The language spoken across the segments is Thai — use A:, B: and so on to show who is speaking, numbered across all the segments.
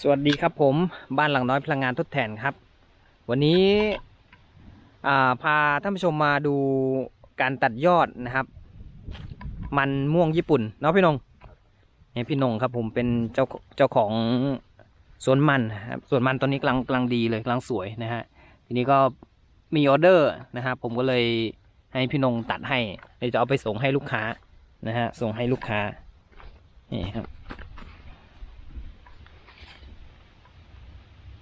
A: สวัสดีครับผมบ้านหลังน้อยพลังงานทดแทนครับ วันนี้าพาท่านผู้ชมมาดูการตัดยอดนะครับ มันม่วงญี่ปุ่นเนาะพี่นงเนี่ยพี่นงครับผมเป็นเจ้าเจ้าของสวนมันนะครับสวนมันตอนนี้กำลังกำลังดีเลยกำลังสวยนะฮะทีนี้ก็มีออเดอร์นะครับผมก็เลยให้พี่นงตัดให้เลยจะเอาไปส่งให้ลูกค้านะฮะส่งให้ลูกค้านี่ครับ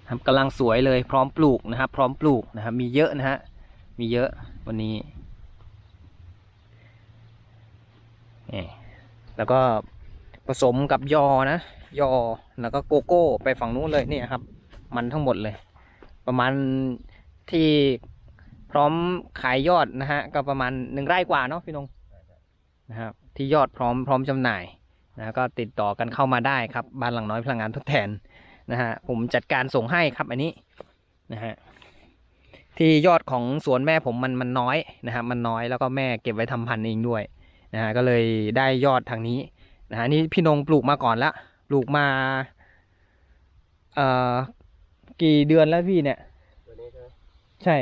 A: ครับ กำลังสวยเลยพร้อมปลูกนะครับ พร้อมปลูกนะครับ มีเยอะนะฮะมีเยอะวันนี้นี่แล้วก็ผสมกับยอนะ ยอแล้วก็โกโก้ไปฝั่งนู้นเลยเนี่ยครับ มันทั้งหมดเลย ประมาณที่พร้อมขายยอดนะฮะก็ประมาณหนึ่งไร่กว่าเนาะพี่นงนะครับที่ยอดพร้อมพร้อมจำหน่ายนะก็ติดต่อกันเข้ามาได้ครับบ้านหลังน้อยพลังงานทดแทน นะฮะผมจัดการส่งให้ครับอันนี้นะฮะที่ยอดของสวนแม่ผมมันมันน้อยนะฮะมันน้อยแล้วก็แม่เก็บไว้ทำพันธุ์เองด้วยนะฮะก็เลยได้ยอดทางนี้นะฮะนี่พี่นงปลูกมาก่อนละปลูกมาเอ่อกี่เดือนแล้วพี่เนี่ย
B: ตัวนี้ใช่ไหม
A: ใช่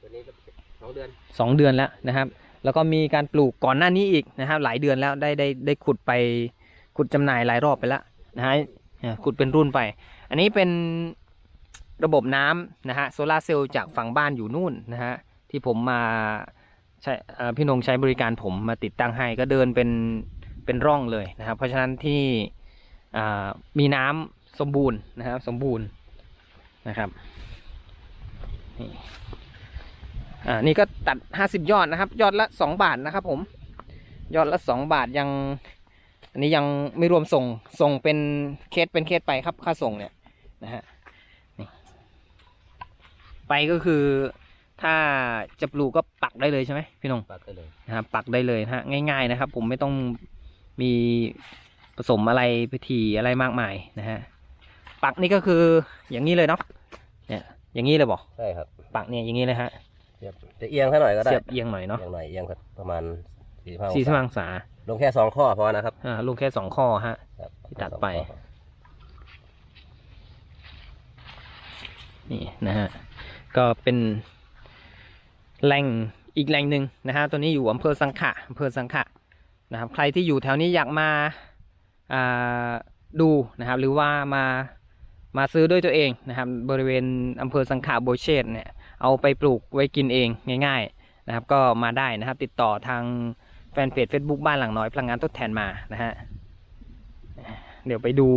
B: ตัวนี้ก็สองเดือน
A: สองเดือนแล้วนะครับ แล้วก็มีการปลูกก่อนหน้านี้อีกนะครับ หลายเดือนแล้วได้ได้ได้ขุดไปขุดจำหน่ายหลายรอบไปแล้วนะฮะเนี่ย ขุดเป็นรุ่นไป อันนี้เป็นระบบน้ำนะฮะโซลาร์เซลล์จากฝั่งบ้านอยู่นู่นนะฮะที่ผมมาใช้พี่นงใช้บริการผมมาติดตั้งให้ก็เดินเป็นเป็นร่องเลยนะครับ เพราะฉะนั้นที่มีน้ำสมบูรณ์นะครับสมบูรณ์นะครับนี่อ่านี่ก็ตัด 50 ยอดนะครับ ยอดละ 2 บาทนะครับผม ยอดละ 2 บาทยัง อันนี้ยังไม่รวมส่งส่งเป็นเคสเป็นเคสไปครับค่าส่งเนี่ยนะฮะนี่ไปก็คือถ้าจะปลูกก็ปักได้เลยใช่ไหมพี่นง
B: ปักได้เลย
A: นะครับปักได้เลยนะฮะง่าย ๆนะครับ ผมไม่ต้องมีผสมอะไรพิธีอะไรมากมายนะฮะปักนี่ก็คืออย่างนี้เลยเนาะเนี่ยอย่างนี้เลยบอก
B: ใช่ครับ
A: ปักเนี่ยอย่างนี้เลยฮะ
B: เสียบจะเอียงเท่าหน่อยก็ได้
A: เสียบเอียงหน่อยเนาะ
B: เอียงหน่อยเอียงประมาณสี่ห้า
A: สี่สิบองศา
B: ลงแค่สองข้อพอนะครับ
A: อ่าลูกแค่สองข้อฮะ
B: ครับ
A: ที่ตัดไป นี่นะฮะ ก็เป็นแหล่งอีกแหล่งหนึ่งนะฮะ ตัวนี้อยู่อำเภอสังขะอำเภอสังขะนะครับ ใครที่อยู่แถวนี้อยากมาอ่าดูนะครับ หรือว่ามามาซื้อด้วยตัวเองนะครับ บริเวณอำเภอสังขะโบยเชตเนี่ย เอาไปปลูกไว้กินเองง่าย ๆนะครับ ก็มาได้นะครับ ติดต่อทาง แฟนเพจ Facebook บ้านหลังน้อยพลังงานทดแทนมานะฮะเดี๋ยวไปดู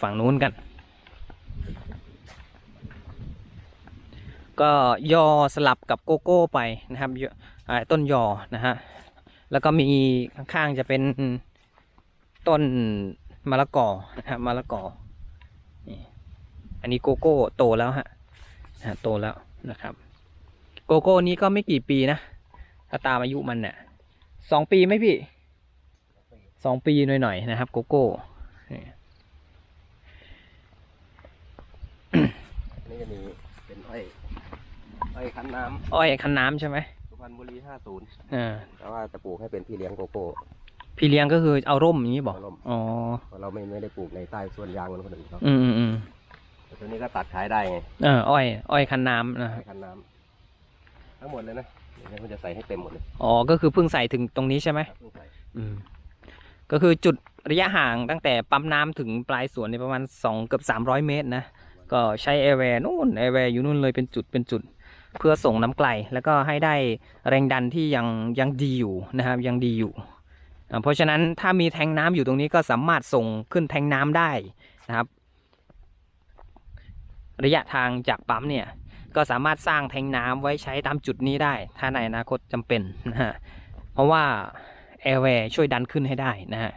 A: ฝั่งนู้นกัน ก็ยอสลับกับโกโก้ไปนะครับต้นยอนะฮะแล้วก็มีข้างๆจะเป็นต้นมะละกอนะครับมะละกออันนี้โกโก้โตแล้วฮะโตแล้วนะครับ โกโก้นี้ก็ไม่กี่ปีนะ ถ้าตามอายุมันเนี่ยสองปีไหมพี่สองปีหน่อยๆนะครับ โกโก้นี่
B: นี่จะมีเป็นอ้อยอ้อยคั้นน้
A: อ้อยคันน้ำใช่ไหมำ
B: สุพรรณบุรีห้าศูนย์
A: อ่า
B: แต่ว่าจะปลูกให้เป็นพี่เลี้ยงโกโก้
A: พี่เลี้ยงก็คือเอาร่มอย่างนี้บอก
B: เอาร่ม
A: อ๋อ
B: เพราะเราไม่ไม่ได้ปลูกในใต้สวนยางเหมันคนอื่นเขา
A: อืมอืมอืม
B: แต่ตัวนี้ก็ตัดขายได้ไง
A: เอออ้อย อ้อยคันน้ำนะ
B: อ้อยคั้นน้ำทั้งหมดเลยนะ เดี๋ยวมันจะใส่ให้เต็มหมดเลย
A: อ๋อ ก็คือเพิ่งใส่ถึงตรงนี้ใช่ไหม
B: ครับเพิ่งใส่
A: อืม ก็คือจุดระยะห่างตั้งแต่ปั๊มน้ำถึงปลายสวนในยประมาณสองเกือบสามร้อยเมตรนะ ก็ใช้แอร์แวร์นู่นแอร์แวร์อยู่นู่นเลยเป็นจุดเป็นจุด เพื่อส่งน้ำไกล แล้วก็ให้ได้แรงดันที่ยังยังดีอยู่นะครับยังดีอยู่อ่าเพราะฉะนั้นถ้ามีแทงน้ำอยู่ตรงนี้ก็สามารถส่งขึ้นแทงน้ำได้นะครับ ระยะทางจากปั๊มเนี่ย ก็สามารถสร้างแทงน้ำไว้ใช้ตามจุดนี้ได้ ถ้าในอนาคตจำเป็นนะฮะเพราะว่าแอร์แวร์ช่วยดันขึ้นให้ได้นะฮะ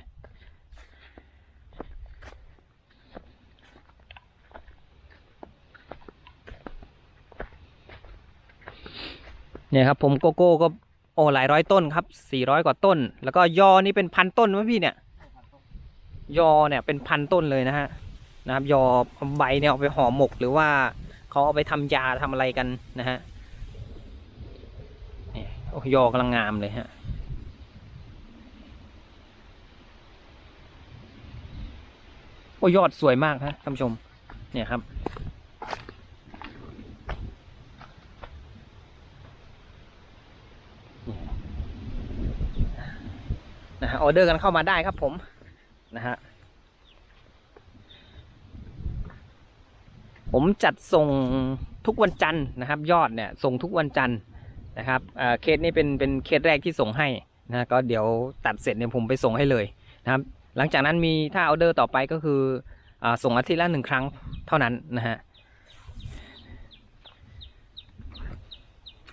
A: เนี่ยครับผมโกโก้ก็โอ้หลายร้อยต้นครับสี่ร้อยกว่าต้น แล้วก็ยอนี่เป็นพันต้นไหมพี่เนี่ย ยอเนี่ยเป็นพันต้นเลยนะฮะนะครับ ยอใบเนี่ยเอาไปห่อหมกหรือว่า เขาเอาไปทำยาทำอะไรกันนะฮะเนี่ยโอ้ยอกำลังงามเลยฮะอ้ยอดสวยมากฮะท่านผู้ชม เนี่ยครับนะฮะออเดอร์กันเข้ามาได้ครับผมนะฮะ ผมจัดส่งทุกวันจันทร์นะครับ ยอดเนี่ยส่งทุกวันจันทร์นะครับเอ่อเคสนี้เป็นเป็นเคสแรกที่ส่งให้นะก็เดี๋ยวตัดเสร็จเนี่ยผมไปส่งให้เลยนะครับ หลังจากนั้นมีถ้าออเดอร์ต่อไปก็คืออาส่งอาทิตย์ละหนึ่งครั้งเท่านั้นนะฮะ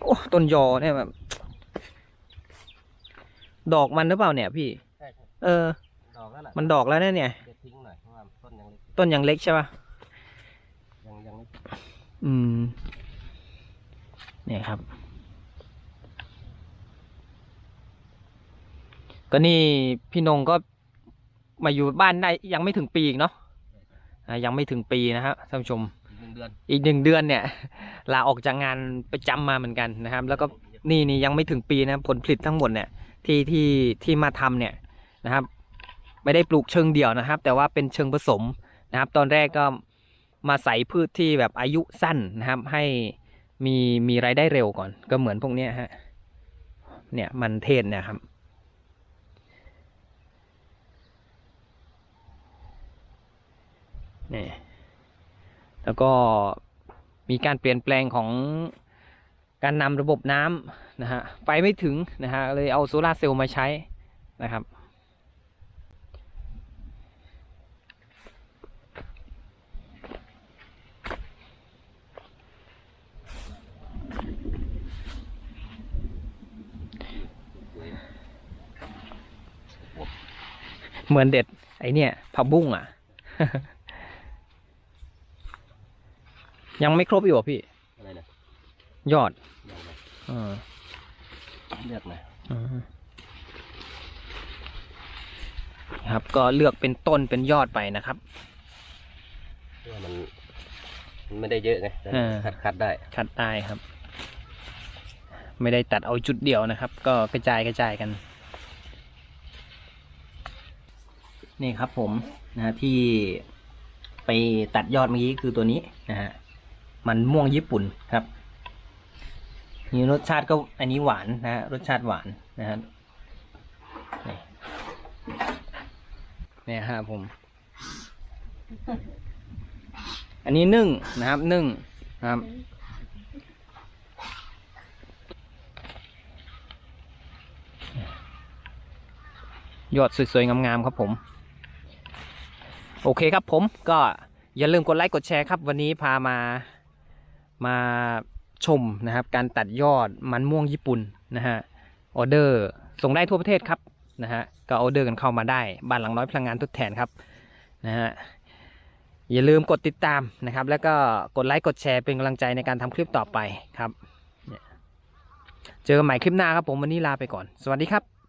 A: โอ้ต้นยอเนี่ยแบบดอกมันหรือเปล่าเนี่ยพี่
B: ใช่ใช่
A: เออ
B: ดอกแล้วล่ะ
A: มันดอกแล้วนะเนี่ย
B: เด็ดทิ้งหน่อยเพราะว่าต้นยังเล็ก
A: ต้นยังเล็กใช่ปะ
B: ยังยังเล็ก
A: อืม เนี่ยครับ ก็นี่พี่นงก็มาอยู่บ้านได้ยังไม่ถึงปีอีกเนาะอ่ายังไม่ถึงปีนะครับท่านผู้ชม
B: อีกหนึ่งเดือน
A: อีกหนึ่งเดือนเนี่ยลาออกจากงานประจำมาเหมือนกันนะครับ แล้วก็นี่นี่ยังไม่ถึงปีนะผลผลิตทั้งหมดเนี่ยที่ที่ที่มาทำเนี่ยนะครับ ไม่ได้ปลูกเชิงเดี่ยวนะครับ แต่ว่าเป็นเชิงผสมนะครับ ตอนแรกก็ มาใส่พืชที่แบบอายุสั้นนะครับ ให้มีมีรายได้เร็วก่อน ก็เหมือนพวกนี้ฮะเนี่ยมันเทศเนี่ยครับนี่แล้วก็มีการเปลี่ยนแปลงของการนำระบบน้ำนะฮะไปไม่ถึงนะฮะเลยเอาโซลาร์เซลล์มาใช้นะครับ เหมือนเด็ด ไอเนี่ยผักบุ้งอะ ยังไม่ครบอยู่เหรอพี่
B: อะไรนะ
A: ยอด
B: ยังไง
A: เออ
B: เลือกหน่อย
A: อืมครับ ก็เลือกเป็นต้นเป็นยอดไปนะครับ
B: เพราะว่ามันมันไม่ได้เยอะไง
A: เออ
B: คัดคัดได้
A: คัดได้ครับ ไม่ได้ตัดเอาจุดเดียวนะครับ ก็กระจายกระจายกัน นี่ครับผมนะฮะที่ไปตัดยอดเมื่อกี้คือตัวนี้นะฮะมันม่วงญี่ปุ่นครับนี่รสชาติก็อันนี้หวานนะฮะรสชาติหวานนะฮะนี่ฮะผม อันนี้นึ่งนะครับนึ่งนะครับยอดสวยๆงามๆครับผม โอเคครับผมก็อย่าลืมกดไลค์กดแชร์ครับ วันนี้พามามาชมนะครับ การตัดยอดมันม่วงญี่ปุ่นนะฮะออเดอร์ส่งได้ทั่วประเทศครับนะฮะก็ออเดอร์กันเข้ามาได้บ้านหลังน้อยพลังงานทดแทนครับนะฮะอย่าลืมกดติดตามนะครับ แล้วก็กดไลค์กดแชร์เป็นกำลังใจในการทำคลิปต่อไปครับเนี่ยเจอกันใหม่คลิปหน้าครับผมวันนี้ลาไปก่อน สวัสดีครับ